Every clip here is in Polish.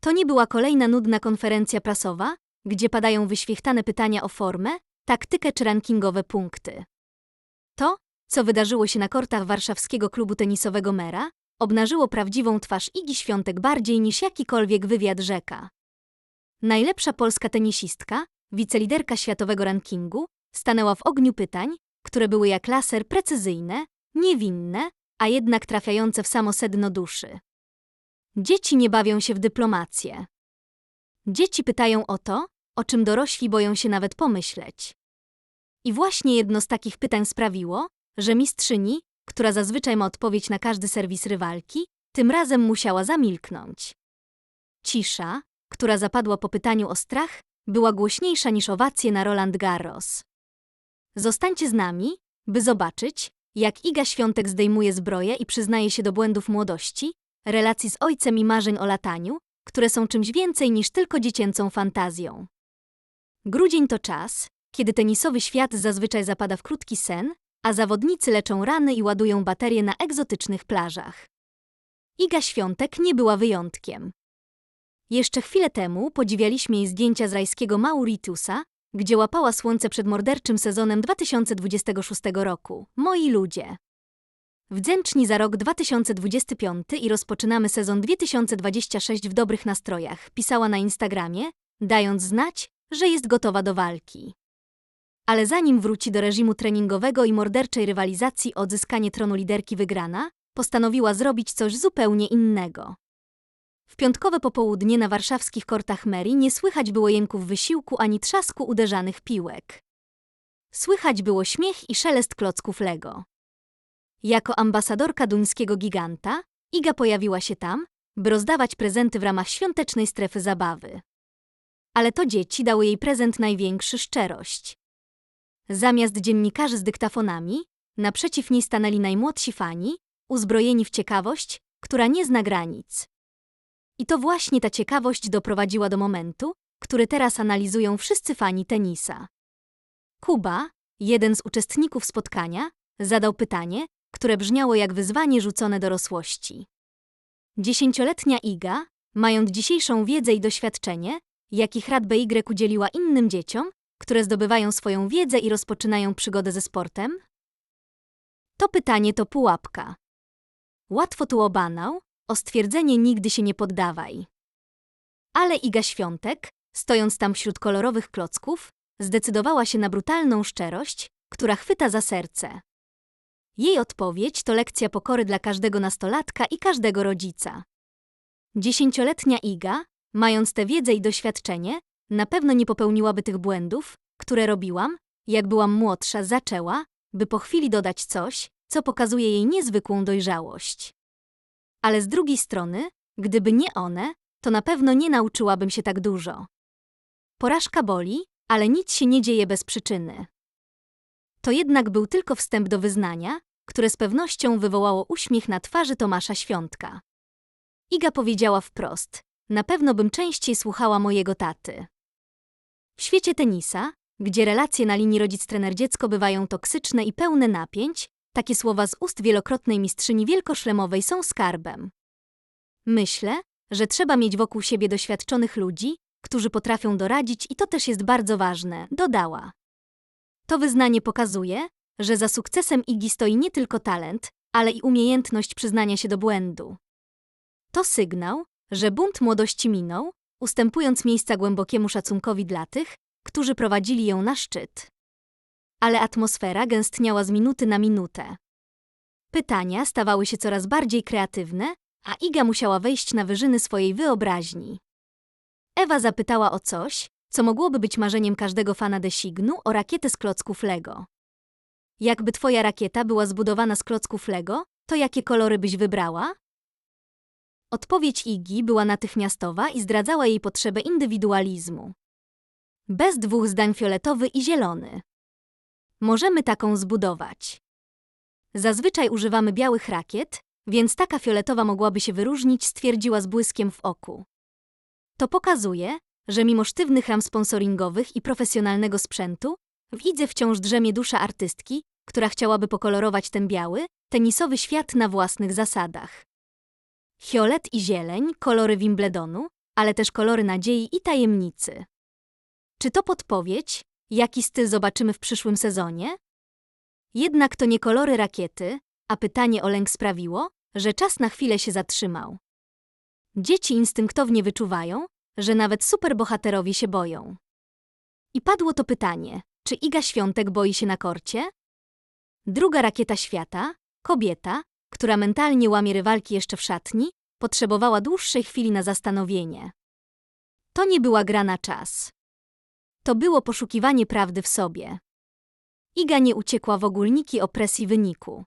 To nie była kolejna nudna konferencja prasowa, gdzie padają wyświechtane pytania o formę, taktykę czy rankingowe punkty. To, co wydarzyło się na kortach warszawskiego klubu tenisowego Mera, obnażyło prawdziwą twarz Igi Świątek bardziej niż jakikolwiek wywiad rzeka. Najlepsza polska tenisistka, wiceliderka światowego rankingu, stanęła w ogniu pytań, które były jak laser precyzyjne, niewinne, a jednak trafiające w samo sedno duszy. Dzieci nie bawią się w dyplomację. Dzieci pytają o to, o czym dorośli boją się nawet pomyśleć. I właśnie jedno z takich pytań sprawiło, że mistrzyni, która zazwyczaj ma odpowiedź na każdy serwis rywalki, tym razem musiała zamilknąć. Cisza, która zapadła po pytaniu o strach, była głośniejsza niż owacje na Roland Garros. Zostańcie z nami, by zobaczyć, jak Iga Świątek zdejmuje zbroję i przyznaje się do błędów młodości, relacji z ojcem i marzeń o lataniu, które są czymś więcej niż tylko dziecięcą fantazją. Grudzień to czas, kiedy tenisowy świat zazwyczaj zapada w krótki sen, a zawodnicy leczą rany i ładują baterie na egzotycznych plażach. Iga Świątek nie była wyjątkiem. Jeszcze chwilę temu podziwialiśmy jej zdjęcia z rajskiego Mauritiusa, gdzie łapała słońce przed morderczym sezonem 2026 roku. Moi ludzie. Wdzięczni za rok 2025 i rozpoczynamy sezon 2026 w dobrych nastrojach, pisała na Instagramie, dając znać, że jest gotowa do walki. Ale zanim wróci do reżimu treningowego i morderczej rywalizacji o odzyskanie tronu liderki wygrana, postanowiła zrobić coś zupełnie innego. W piątkowe popołudnie na warszawskich kortach Meri nie słychać było jęków wysiłku ani trzasku uderzanych piłek. Słychać było śmiech i szelest klocków Lego. Jako ambasadorka duńskiego giganta, Iga pojawiła się tam, by rozdawać prezenty w ramach świątecznej strefy zabawy. Ale to dzieci dały jej prezent największy szczerość. Zamiast dziennikarzy z dyktafonami, naprzeciw niej stanęli najmłodsi fani, uzbrojeni w ciekawość, która nie zna granic. I to właśnie ta ciekawość doprowadziła do momentu, który teraz analizują wszyscy fani tenisa. Kuba, jeden z uczestników spotkania, zadał pytanie, które brzmiało jak wyzwanie rzucone dorosłości. Dziesięcioletnia Iga, mając dzisiejszą wiedzę i doświadczenie, jakich rad BY udzieliła innym dzieciom, które zdobywają swoją wiedzę i rozpoczynają przygodę ze sportem? To pytanie to pułapka. Łatwo tu o banał, o stwierdzenie nigdy się nie poddawaj. Ale Iga Świątek, stojąc tam wśród kolorowych klocków, zdecydowała się na brutalną szczerość, która chwyta za serce. Jej odpowiedź to lekcja pokory dla każdego nastolatka i każdego rodzica. Dziesięcioletnia Iga, mając tę wiedzę i doświadczenie, na pewno nie popełniłaby tych błędów, które robiłam, jak byłam młodsza, zaczęła, by po chwili dodać coś, co pokazuje jej niezwykłą dojrzałość. Ale z drugiej strony, gdyby nie one, to na pewno nie nauczyłabym się tak dużo. Porażka boli, ale nic się nie dzieje bez przyczyny. To jednak był tylko wstęp do wyznania, które z pewnością wywołało uśmiech na twarzy Tomasza Świątka. Iga powiedziała wprost: Na pewno bym częściej słuchała mojego taty. W świecie tenisa, gdzie relacje na linii rodzic-trener-dziecko bywają toksyczne i pełne napięć, takie słowa z ust wielokrotnej mistrzyni wielkoszlemowej są skarbem. Myślę, że trzeba mieć wokół siebie doświadczonych ludzi, którzy potrafią doradzić i to też jest bardzo ważne, dodała. To wyznanie pokazuje, że za sukcesem Igi stoi nie tylko talent, ale i umiejętność przyznania się do błędu. To sygnał, że bunt młodości minął, ustępując miejsca głębokiemu szacunkowi dla tych, którzy prowadzili ją na szczyt. Ale atmosfera gęstniała z minuty na minutę. Pytania stawały się coraz bardziej kreatywne, a Iga musiała wejść na wyżyny swojej wyobraźni. Ewa zapytała o coś, co mogłoby być marzeniem każdego fana Designu o rakietę z klocków Lego. Jakby twoja rakieta była zbudowana z klocków Lego, to jakie kolory byś wybrała? Odpowiedź Igi była natychmiastowa i zdradzała jej potrzebę indywidualizmu. Bez dwóch zdań fioletowy i zielony. Możemy taką zbudować. Zazwyczaj używamy białych rakiet, więc taka fioletowa mogłaby się wyróżnić, stwierdziła z błyskiem w oku. To pokazuje, że mimo sztywnych ram sponsoringowych i profesjonalnego sprzętu, w Idze wciąż drzemie dusza artystki, która chciałaby pokolorować ten biały, tenisowy świat na własnych zasadach. Fiolet i zieleń, kolory Wimbledonu, ale też kolory nadziei i tajemnicy. Czy to podpowiedź, jaki styl zobaczymy w przyszłym sezonie? Jednak to nie kolory rakiety, a pytanie o lęk sprawiło, że czas na chwilę się zatrzymał. Dzieci instynktownie wyczuwają, że nawet superbohaterowie się boją. I padło to pytanie, czy Iga Świątek boi się na korcie? Druga rakieta świata, kobieta, która mentalnie łamie rywalki jeszcze w szatni, potrzebowała dłuższej chwili na zastanowienie. To nie była gra na czas. To było poszukiwanie prawdy w sobie. Iga nie uciekła w ogólniki opresji wyniku.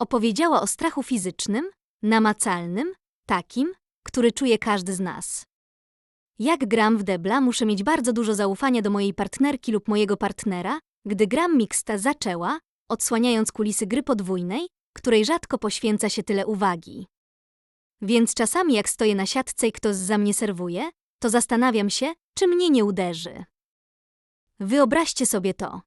Opowiedziała o strachu fizycznym, namacalnym, takim, który czuje każdy z nas. Jak gram w debla, muszę mieć bardzo dużo zaufania do mojej partnerki lub mojego partnera, gdy gram mixta zaczęła, odsłaniając kulisy gry podwójnej, której rzadko poświęca się tyle uwagi. Więc czasami jak stoję na siatce i ktoś za mnie serwuje, to zastanawiam się, czy mnie nie uderzy. Wyobraźcie sobie to.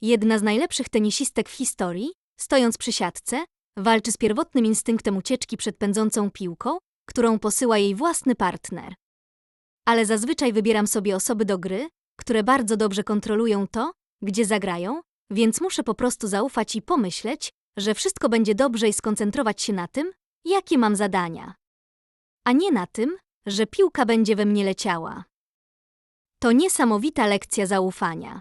Jedna z najlepszych tenisistek w historii, stojąc przy siatce, walczy z pierwotnym instynktem ucieczki przed pędzącą piłką, którą posyła jej własny partner. Ale zazwyczaj wybieram sobie osoby do gry, które bardzo dobrze kontrolują to, gdzie zagrają, więc muszę po prostu zaufać i pomyśleć, że wszystko będzie dobrze i skoncentrować się na tym, jakie mam zadania. A nie na tym, że piłka będzie we mnie leciała. To niesamowita lekcja zaufania.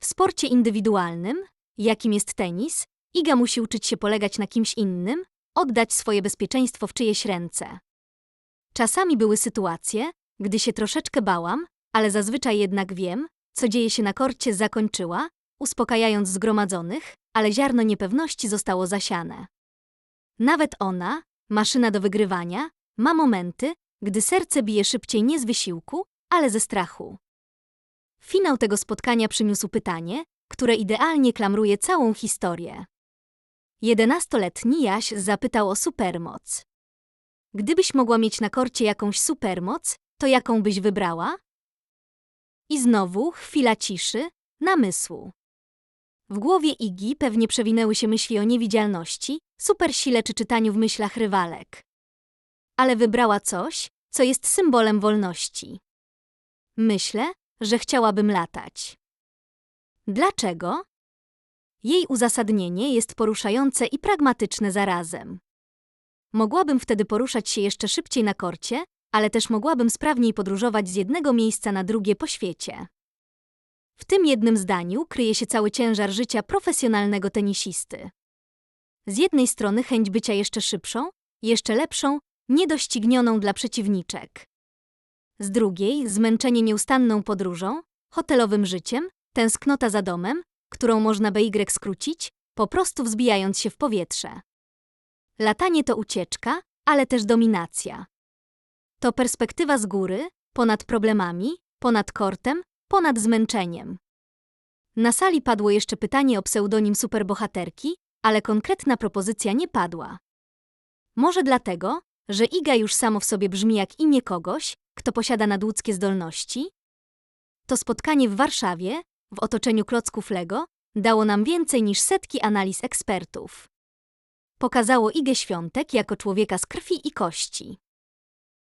W sporcie indywidualnym, jakim jest tenis, Iga musi uczyć się polegać na kimś innym, oddać swoje bezpieczeństwo w czyjeś ręce. Czasami były sytuacje, gdy się troszeczkę bałam, ale zazwyczaj jednak wiem, co dzieje się na korcie zakończyła, uspokajając zgromadzonych, ale ziarno niepewności zostało zasiane. Nawet ona, maszyna do wygrywania, ma momenty, gdy serce bije szybciej nie z wysiłku, ale ze strachu. Finał tego spotkania przyniósł pytanie, które idealnie klamruje całą historię. Jedenastoletni Jaś zapytał o supermoc. Gdybyś mogła mieć na korcie jakąś supermoc, to jaką byś wybrała? I znowu chwila ciszy, namysłu. W głowie Igi pewnie przewinęły się myśli o niewidzialności, supersile czy czytaniu w myślach rywalek. Ale wybrała coś, co jest symbolem wolności. Myślę, że chciałabym latać. Dlaczego? Jej uzasadnienie jest poruszające i pragmatyczne zarazem. Mogłabym wtedy poruszać się jeszcze szybciej na korcie, ale też mogłabym sprawniej podróżować z jednego miejsca na drugie po świecie. W tym jednym zdaniu kryje się cały ciężar życia profesjonalnego tenisisty. Z jednej strony chęć bycia jeszcze szybszą, jeszcze lepszą, niedoścignioną dla przeciwniczek. Z drugiej zmęczenie nieustanną podróżą, hotelowym życiem, tęsknota za domem, którą można BY skrócić, po prostu wzbijając się w powietrze. Latanie to ucieczka, ale też dominacja. To perspektywa z góry, ponad problemami, ponad kortem, ponad zmęczeniem. Na sali padło jeszcze pytanie o pseudonim superbohaterki, ale konkretna propozycja nie padła. Może dlatego, że Iga już samo w sobie brzmi jak imię kogoś, kto posiada nadludzkie zdolności? To spotkanie w Warszawie, w otoczeniu klocków Lego, dało nam więcej niż setki analiz ekspertów. Pokazało Igę Świątek jako człowieka z krwi i kości.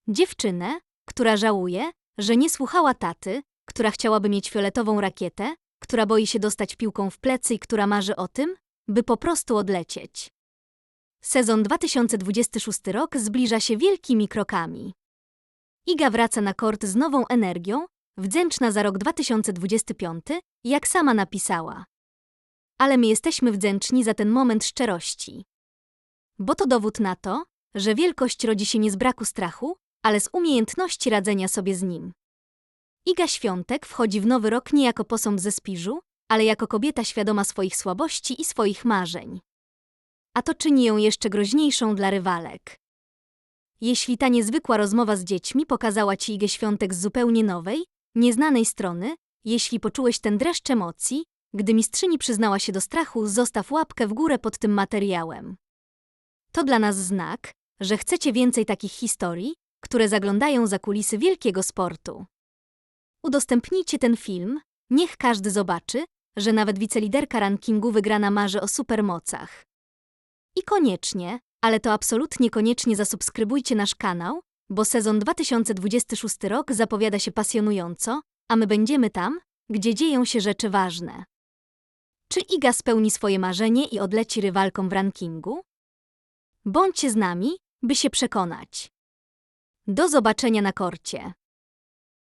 Dziewczynę, która żałuje, że nie słuchała taty, która chciałaby mieć fioletową rakietę, która boi się dostać piłką w plecy i która marzy o tym, by po prostu odlecieć. Sezon 2026 rok zbliża się wielkimi krokami. Iga wraca na kort z nową energią, wdzięczna za rok 2025, jak sama napisała. Ale my jesteśmy wdzięczni za ten moment szczerości. Bo to dowód na to, że wielkość rodzi się nie z braku strachu, ale z umiejętności radzenia sobie z nim. Iga Świątek wchodzi w nowy rok nie jako posąg ze spiżu, ale jako kobieta świadoma swoich słabości i swoich marzeń. A to czyni ją jeszcze groźniejszą dla rywalek. Jeśli ta niezwykła rozmowa z dziećmi pokazała ci Igę Świątek z zupełnie nowej, nieznanej strony, jeśli poczułeś ten dreszcz emocji, gdy mistrzyni przyznała się do strachu, zostaw łapkę w górę pod tym materiałem. To dla nas znak, że chcecie więcej takich historii, które zaglądają za kulisy wielkiego sportu. Udostępnijcie ten film, niech każdy zobaczy, że nawet wiceliderka rankingu wygrana marzy o supermocach. I koniecznie, ale to absolutnie koniecznie zasubskrybujcie nasz kanał, bo sezon 2026 rok zapowiada się pasjonująco, a my będziemy tam, gdzie dzieją się rzeczy ważne. Czy Iga spełni swoje marzenie i odleci rywalkom w rankingu? Bądźcie z nami, by się przekonać. Do zobaczenia na korcie.